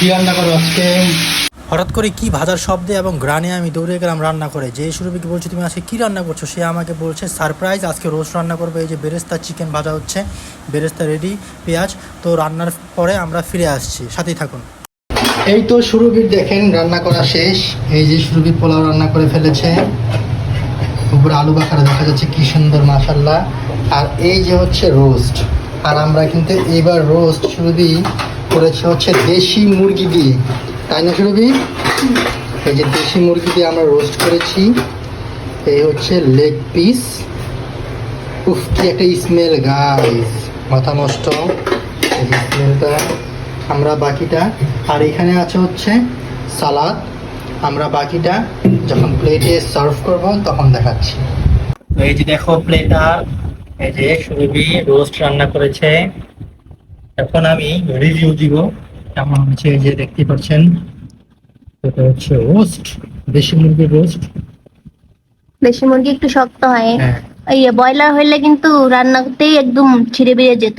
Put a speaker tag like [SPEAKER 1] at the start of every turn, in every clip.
[SPEAKER 1] কি রান্না করো আজকে?
[SPEAKER 2] হঠাৎ করে কি ভাজার শব্দে এবং গ্রানে আমি দৌড়ে গেলাম রান্না করে। যে সুরভিকে বলছি তুমি আজকে কী রান্না করছ? সে আমাকে বলছে সারপ্রাইজ আজকে রোস্ট রান্না করবে এই যে বেরেস্তা চিকেন ভাজা হচ্ছে বেরেস্তা রেডি পেঁয়াজ তো রান্নার পরে আমরা ফিরে আসছি সাথেই থাকুন।
[SPEAKER 1] এই তো সুরভির দেখেন রান্না করা শেষ। এই যে সুরভি পোলাও রান্না করে ফেলেছে। উপরে আলু বাখারা দেখা যাচ্ছে কি সুন্দর মাসাল্লাহ আর এই যে হচ্ছে রোস্ট আর আমরা কিন্তু এবার রোস্ট সুরভি করেছে হচ্ছে দেশি মুরগি দিয়ে। তাই না সুরভি? এই যে দেশি মুরগি দিয়ে আমরা রোস্ট করেছি। এই হচ্ছে লেগ পিস উফ, কি একটা স্মেল গাইস মাথা নষ্ট। স্মেলটা আমরা বাকিটা। আর এখানে আছে হচ্ছে সালাদ আমরা বাকিটা যখন প্লেটে সার্ভ করব, তখন দেখাচ্ছি।
[SPEAKER 2] এই যে দেখো প্লেটার এই যে সুরভি রোস্ট রান্না করেছে। এখন আমি রিভিউ দিব। কেমন হচ্ছে যে দেখতে পাচ্ছেন? এটা হচ্ছে রোস্ট দেশি মুরগির রোস্ট
[SPEAKER 3] দেশি মুরগি একটু শক্ত হয়।
[SPEAKER 2] হ্যাঁ।
[SPEAKER 3] এই ব্রয়লার হইলে কিন্তু রান্না করতেই একদম ছিঁড়ে বেরিয়ে যেত।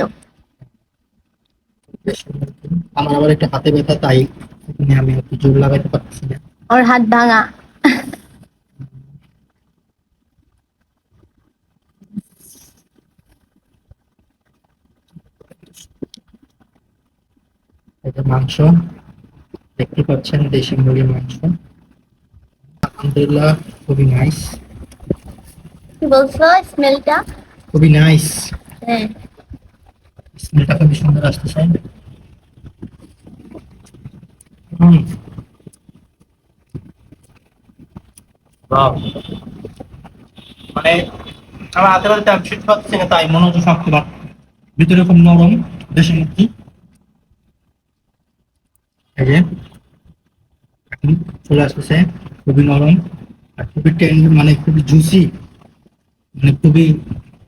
[SPEAKER 1] আমার আবার একটু হাতে ব্যথা তাই আমি একটু জোর লাগাইতে পারছি না।
[SPEAKER 3] ওর হাত ভাঙা।
[SPEAKER 1] এটা মাংস দেখতে পাচ্ছেন দেশি মুরগির মাংস। আলহামদুলিল্লাহ খুবই নাইস
[SPEAKER 3] কি বলছো? স্মেলটা
[SPEAKER 1] খুবই নাইস
[SPEAKER 3] হ্যাঁ।
[SPEAKER 1] স্মেলটা খুবই সুন্দর আসতেছে। হুম.
[SPEAKER 2] মানে আমার হাতে হাতে আমি শিখতে পারছি না তাই মনে হচ্ছে শক্ত ভাব। ভিতরে খুব নরম দেশি মুরগি। চলে আসতেছে, খুবই নরম আর খুবই মানে খুবই জুসি মানে খুবই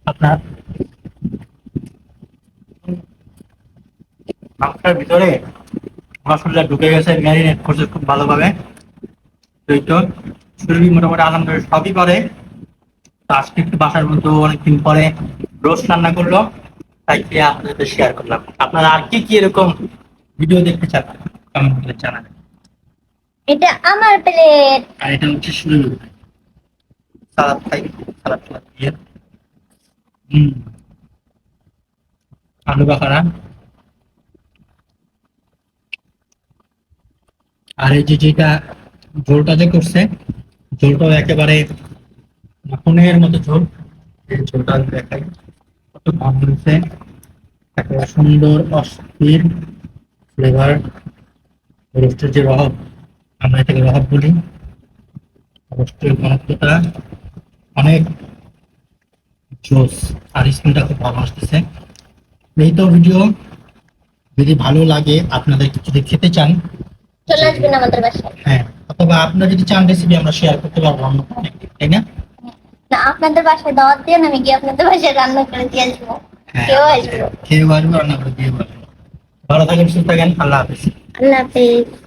[SPEAKER 2] আপনার মাংসের ভিতরে ঢুকে গেছে ম্যারিনেট করছে খুব ভালোভাবে। মোটামুটি আলহামদুলিল্লাহ সবই করে। আজকে একটু বাসার মধ্যে অনেকদিন পরে রোস্ট রান্না করল, তাই আপনাদের শেয়ার করলাম। আপনারা আর কি কি এরকম ভিডিও দেখতে চান? কমেন্ট করে জানাবেন
[SPEAKER 3] এটা আমার প্লেট।
[SPEAKER 2] আর এটা হচ্ছে সুরভি সালাদ খাই সালাদ টালাদ দিয়ে। হম। আলু বাখারা। আর এই যে যেটা ঝোলটা যে করছে ঝোলটাও একেবারে মাখনের মতো ঝোল। এই ঝোলটা দেখাই। কত ভালো হয়েছে। একেবারে সুন্দর অস্থির ফ্লেভার রোস্টের যে রহব আমরা এটাকে রহব বলি। রোস্টের ঘনত্বটা অনেক জোস আর স্মেলটা খুব ভালো আসতেছে। এই তো ভিডিও যদি ভালো লাগে আপনাদের যদি খেতে চান
[SPEAKER 3] চলে আসবেন আমাদের বাসায়।
[SPEAKER 2] হ্যাঁ অথবা আপনারা যদি চান রেসিপি আমরা শেয়ার করতে পারব অন্য তাই না?
[SPEAKER 3] না আপনাদের বাসায় দাওয়াত দিয়ে আমি গিয়ে আপনাদের বাসায় রান্না করে দিয়ে আসব।
[SPEAKER 2] হ্যাঁ
[SPEAKER 3] কেউ আসবে
[SPEAKER 2] আসব রান্না করে দিয়ে বলব ভালো থাকেন সুস্থ থাকেন আল্লাহ হাফিজ।
[SPEAKER 3] আল্লাহ হাফিজ